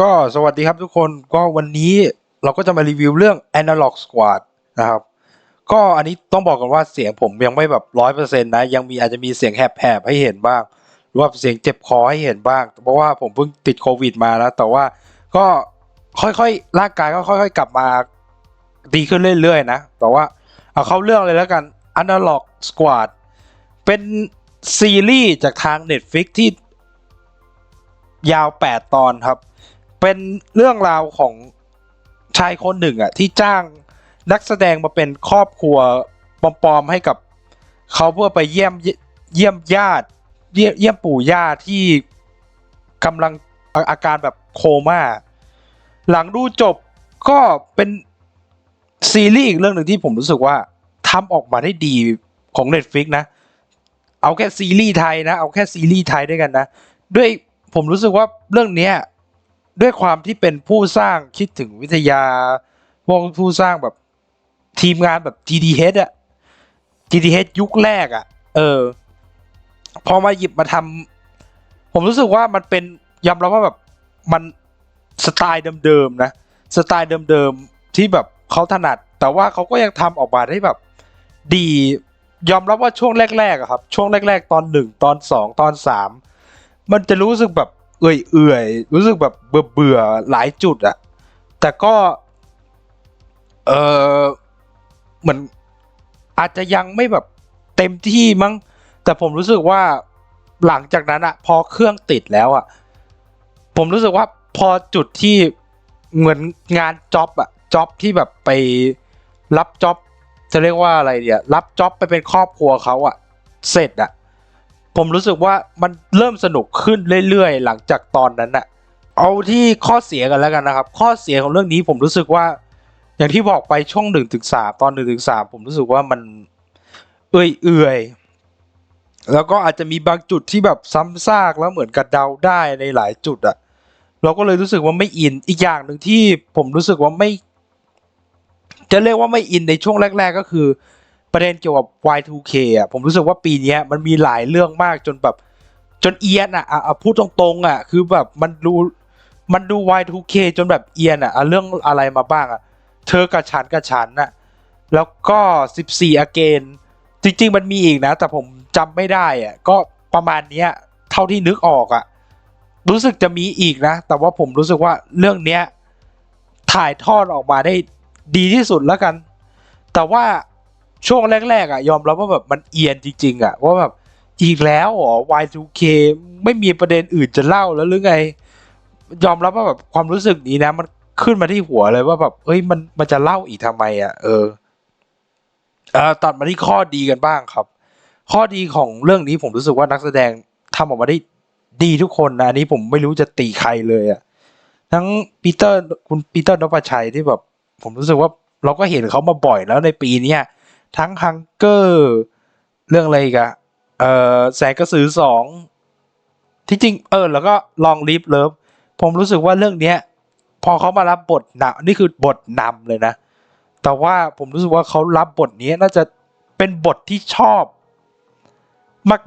ก็สวัสดีครับทุกคนก็วันนี้เราก็จะมารีวิวเรื่อง Analog Squad นะครับ ก็อันนี้ต้องบอกกันว่าเสียงผมยังไม่แบบร้อยเปอร์เซ็นต์นะ ยังมีอาจจะมีเสียงแหบๆให้เห็นบ้างหรือว่าเสียงเจ็บคอให้เห็นบ้าง เพราะว่าผมเพิ่งติดโควิดมาแล้ว แต่ว่าก็ค่อยๆร่างกายก็ค่อยๆ กลับมาดีขึ้นเรื่อยๆนะ แต่ว่าเอาเข้าเรื่องเลยแล้วกัน Analog Squad เป็นซีรีส์จากทาง Netflix ที่ยาว 8 ตอนครับ เป็นเรื่องราวของชายคนหนึ่งอะที่จ้างนักแสดงมาเป็นครอบครัวปลอมๆให้กับเขาเพื่อไปเยี่ยมเยี่ยมญาติ เยี่ยมเยี่ยมปู่ย่าที่กำลังอาอาการแบบโคม่า หลังดูจบก็เป็นซีรีส์อีกเรื่องหนึ่งที่ผมรู้สึกว่าทำออกมาได้ดีของ Netflix นะ เอาแค่ซีรีส์ไทยนะ เอาแค่ซีรีส์ไทยด้วยกันนะ ด้วยผมรู้สึกว่าเรื่องเนี้ย ด้วยความที่เป็นผู้สร้างคิดถึงวิทยาพวกผู้สร้างแบบทีมงานแบบ GDH อะ GDH ยุคแรกอะเออ พอมาหยิบมาทำผมรู้สึกว่ามันเป็นยอมรับว่าแบบมันสไตล์เดิมๆนะ สไตล์เดิมๆที่แบบเขาถนัด แต่ว่าเขาก็ยังทำออกมาได้แบบ ดียอมรับว่าช่วงแรกๆอะครับ ช่วงแรก ๆ ตอนหนึ่งตอนสองตอนสามมันจะรู้สึกแบบ เอื่อยๆรู้สึกแบบเบื่อเบื่อๆหลายจุดอะแต่ก็เออเหมือนอาจจะยังไม่แบบเต็มที่มั้งแต่ผมรู้สึกว่าหลังจากนั้นอะพอเครื่องติดแล้วอะผมรู้สึกว่าพอจุดที่เหมือนงานจ็อบอะจ็อบที่แบบไปรับจ็อบจะเรียกว่าอะไรเดียรับจ็อบไปเป็นครอบครัวเขาอะเสร็จอะ ผมรู้สึกว่ามันเริ่มสนุกขึ้นเรื่อยๆ หลังจากตอนนั้นอะเอาที่ข้อเสียกันแล้วกันนะครับ ข้อเสียของเรื่องนี้ผมรู้สึกว่า อย่างที่บอกไปช่วงหนึ่งถึงสามตอนหนึ่งถึงสามผมรู้สึกว่ามันเอื่อยเอื่อยๆแล้วก็อาจจะมีบางจุดที่แบบซ้ำซากแล้วเหมือนกับเดาได้ในหลายจุดอะเราก็เลยรู้สึกว่าไม่อินอีกอย่างหนึ่งที่ผมรู้สึกว่าไม่ จะเรียกว่าไม่อินในช่วงแรก ๆ ก็คือ ประเด็นเกี่ยวกับ Y2K อะผมรู้สึกว่าปีนี้มันมีหลายเรื่องมากจนแบบจนเอียนอะอะพูดตรงๆอะคือแบบมันดูมันดู Y2K จนแบบเอียนอะอะเรื่องอะไรมาบ้างอะเธอกับฉันกับฉันน่ะแล้วก็ 14 again จริง ๆ มันมีอีกนะ แต่ผมจำไม่ได้อะก็ประมาณเนี้ยเท่าที่นึกออกอะรู้สึกจะมีอีกนะ แต่ว่าผมรู้สึกว่าเรื่องเนี้ยถ่ายทอดออกมาได้ดีที่สุดแล้วกัน แต่ว่า ช่วงแรกๆอะยอมรับว่าแบบมันเอียนจริง ๆ อะว่าแบบอีกแล้วเหรอ Y2K ไม่มีประเด็นอื่นจะเล่าแล้วหรือไง ยอมรับว่าแบบความรู้สึกนี้นะ มันขึ้นมาที่หัวเลยว่าแบบเอ้ยมันมันจะเล่าอีกทำไมอะเออเอ่อตัดมาที่ข้อดีกันบ้างครับ ข้อดีของเรื่องนี้ผมรู้สึกว่านักแสดงทำออกมาได้ดีทุกคนนะอันนี้ผมไม่รู้จะตีใครเลยอะทั้งปีเตอร์คุณปีเตอร์นพชัยที่แบบ ผมรู้สึกว่าเราก็เห็นเขามาบ่อยแล้วในปีเนี้ย ทั้งฮังเกอร์เรื่องอะไรอีกันเออแสงกระสือสองที่จริงเออแล้วก็ลองลิฟเลิฟผมรู้สึกว่าเรื่องเนี้ย พอเขามารับบทนำนี่คือบทนำเลยนะ แต่ว่าผมรู้สึกว่าเขารับบทนี้น่าจะเป็นบทที่ชอบ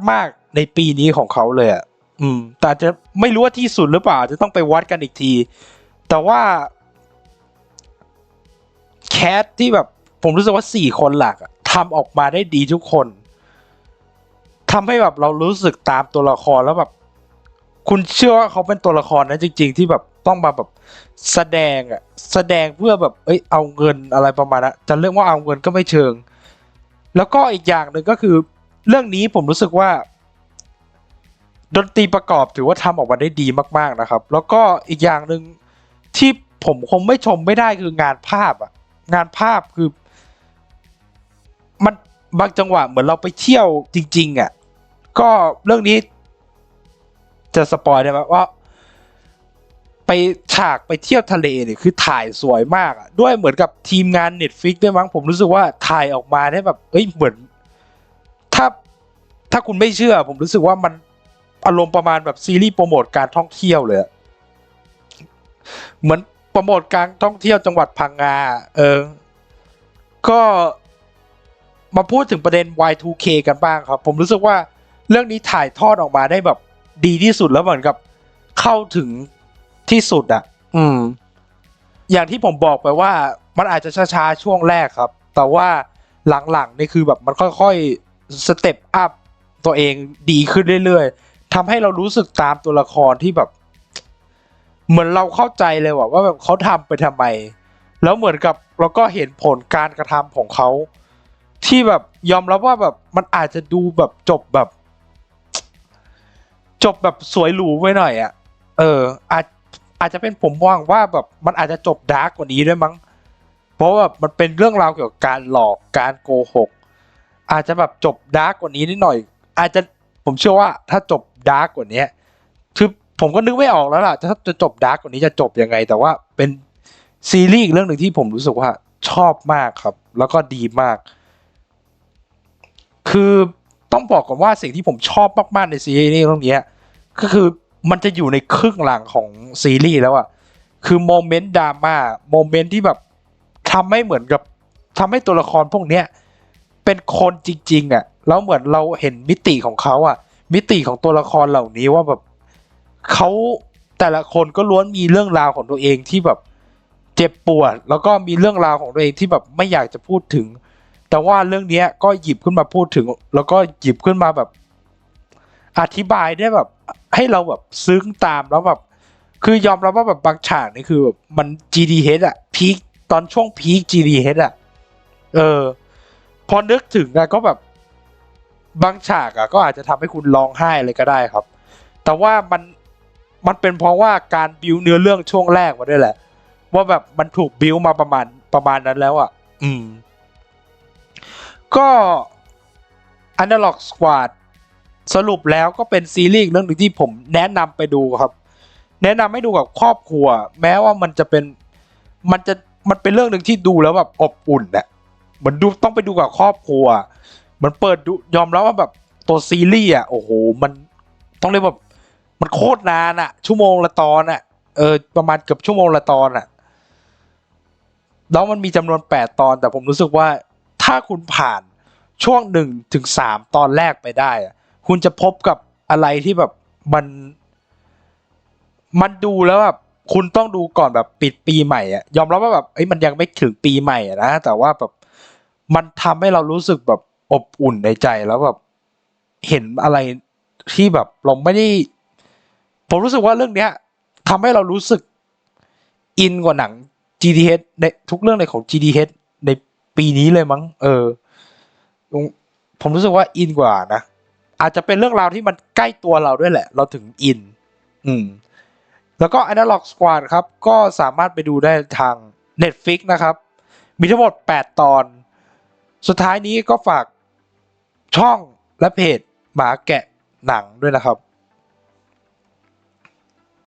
มาก ๆในปีนี้ของเขาเลยอะอืม แต่จะไม่รู้ว่าที่สุดหรือเปล่าจจะต้องไปวัดกันอีกที แต่ว่า แคสที่แบบ ผมรู้สึกว่าสี่คนหลักอะ ทำออกมาได้ดีทุกคนทำให้แบบเรารู้สึกตามตัวละครแล้วแบบ คุณเชื่อว่าเขาเป็นตัวละครนั้นจริง ๆ ที่แบบต้องมาแบบแสดงอะแสดงเพื่อแบบเอ้ยเอาเงินอะไรประมาณนั้นจะเรื่องว่าเอาเงินก็ไม่เชิง แล้วก็อีกอย่างหนึ่งก็คือเรื่องนี้ผมรู้สึกว่า ดนตรีประกอบถือว่าทำออกมาได้ดีมาก ๆนะครับ แล้วก็อีกอย่างหนึ่งที่ผมคงไม่ชมไม่ได้คืองานภาพอะงานภาพคือ มันบางจังหวะเหมือนเราไปเที่ยวจริง ๆอะก็เรื่องนี้ จะสปอยได้ไหมว่า ไปฉากไปเที่ยวทะเลเนี่ยคือถ่ายสวยมากด้วยเหมือนกับทีมงาน Netflix ด้วยมั้งผมรู้สึกว่าถ่ายออกมาได้แบบเอ้ยเหมือน ถ้าถ้าคุณไม่เชื่อ ผมรู้สึกว่ามันอารมณ์ประมาณแบบซีรีส์โปรโมทการท่องเที่ยวเลยเหมือนโปรโมทการท่องเที่ยวจังหวัดพังงาเออ ก็ มาพูดถึงประเด็น Y2K กันบ้างครับ ผมรู้สึกว่าเรื่องนี้ถ่ายทอดออกมาได้แบบดีที่สุดแล้วเหมือนกับเข้าถึงที่สุดอะอืม อย่างที่ผมบอกไปว่ามันอาจจะช้าๆ ช่วงแรกครับ แต่ว่าหลังๆนี่คือแบบมันค่อยๆ สเต็ปอัพตัวเองดีขึ้นเรื่อยๆทำให้เรารู้สึกตามตัวละครที่แบบ เหมือนเราเข้าใจเลยว่าว่าแบบเขาทำไปทำไม แล้วเหมือนกับเราก็เห็นผลการกระทำของเขา ที่แบบยอมรับว่าแบบมันอาจจะดูแบบจบแบบ จบแบบสวยหรูไว้หน่อยอะ่ะ เออ อาจอาจจะเป็นผมมองว่าแบบมันอาจจะจบดาร์กกว่านี้ด้วยมั้ง เพราะว่าแบบมันเป็นเรื่องราวเกี่ยวกับการหลอกการโกหก อาจจะแบบจบดาร์กกว่านี้นิดหน่อย อาจจะผมเชื่อว่าถ้าจบดาร์กกว่านี้คือผมก็นึกไม่ออกแล้วล่ะถ้าจะจบดาร์กกว่านี้จะจบยังไง แต่ว่าเป็นซีรีส์อีกเรื่องหนึ่งที่ผมรู้สึกว่าชอบมากครับ แล้วก็ดีมาก คือต้องบอกก่อนว่าสิ่งที่ผมชอบมากๆในซีรีส์เรื่องนี้ก็คือมันจะอยู่ในครึ่งหลังของซีรีส์แล้วอะคือโมเมนต์ดราม่าโมเมนต์ที่แบบทำให้เหมือนกับทำให้ตัวละครพวกเนี้ยเป็นคนจริงๆอะแล้วเหมือนเราเห็นมิติของเขาอะมิติของตัวละครเหล่านี้ว่าแบบเขาแต่ละคนก็ล้วนมีเรื่องราวของตัวเองที่แบบเจ็บปวด แล้วก็มีเรื่องราวของตัวเองที่แบบไม่อยากจะพูดถึง แต่ว่าเรื่องเนี้ยก็หยิบขึ้นมาพูดถึง แล้วก็หยิบขึ้นมาแบบ อธิบายได้แบบ ให้เราแบบซึ้งตามแล้วแบบ คือยอมรับว่าแบบบางฉากนี่คือแบบมัน GDH อะพีคตอนช่วงพีค GDH อะเออ พอนึกถึงอะก็แบบบางฉากอะก็อาจจะทำให้คุณร้องไห้เลยก็ได้ครับ แต่ว่ามันมันเป็นเพราะว่าการบิวเนื้อเรื่องช่วงแรกมาด้วยแหละ ว่าแบบมันถูกบิวมาประมาณประมาณนั้นแล้วอะอืม ก็ Analog Squad สรุปแล้วก็เป็นซีรีส์เรื่องหนึ่งที่ผมแนะนำไปดูครับ แนะนำให้ดูกับครอบครัว แม้ว่ามันจะเป็นมันจะมันเป็นเรื่องหนึ่งที่ดูแล้วแบบอบอุ่นอะเหมือนดูต้องไปดูกับครอบครัว มันเปิดดูยอมรับว่าแบบตัวซีรีส์อะโอ้โหมันต้องเรียกแบบมันโคตรนานอะ ชั่วโมงละตอนอะเออประมาณเกือบชั่วโมงละตอนอะแล้วมันมีจำนวนแปดตอนแต่ผมรู้สึกว่า ถ้าคุณผ่านช่วงหนึ่งถึงสามตอนแรกไปได้ คุณจะพบกับอะไรที่แบบมันมันดูแล้วแบบคุณต้องดูก่อนแบบปิดปีใหม่อะยอมรับว่าแบบเอ้ยมันยังไม่ถึงปีใหม่นะแต่ว่าแบบมันทำให้เรารู้สึกแบบอบอุ่นในใจแล้วแบบเห็นอะไรที่แบบเราไม่ได้ ผมรู้สึกว่าเรื่องเนี้ยทำให้เรารู้สึกอินกว่าหนัง GDH ในทุกเรื่องในของ GDH ปีนี้เลยมั้ง เออ ผมรู้สึกว่าอินกว่านะ อาจจะเป็นเรื่องราวที่มันใกล้ตัวเราด้วยแหละ เราถึงอิน อืม แล้วก็ Analog Squad ครับ ก็สามารถไปดูได้ทาง Netflix นะครับ มีทั้งหมด 8 ตอน สุดท้ายนี้ก็ฝากช่องและเพจหมาแกะหนังด้วยนะครับ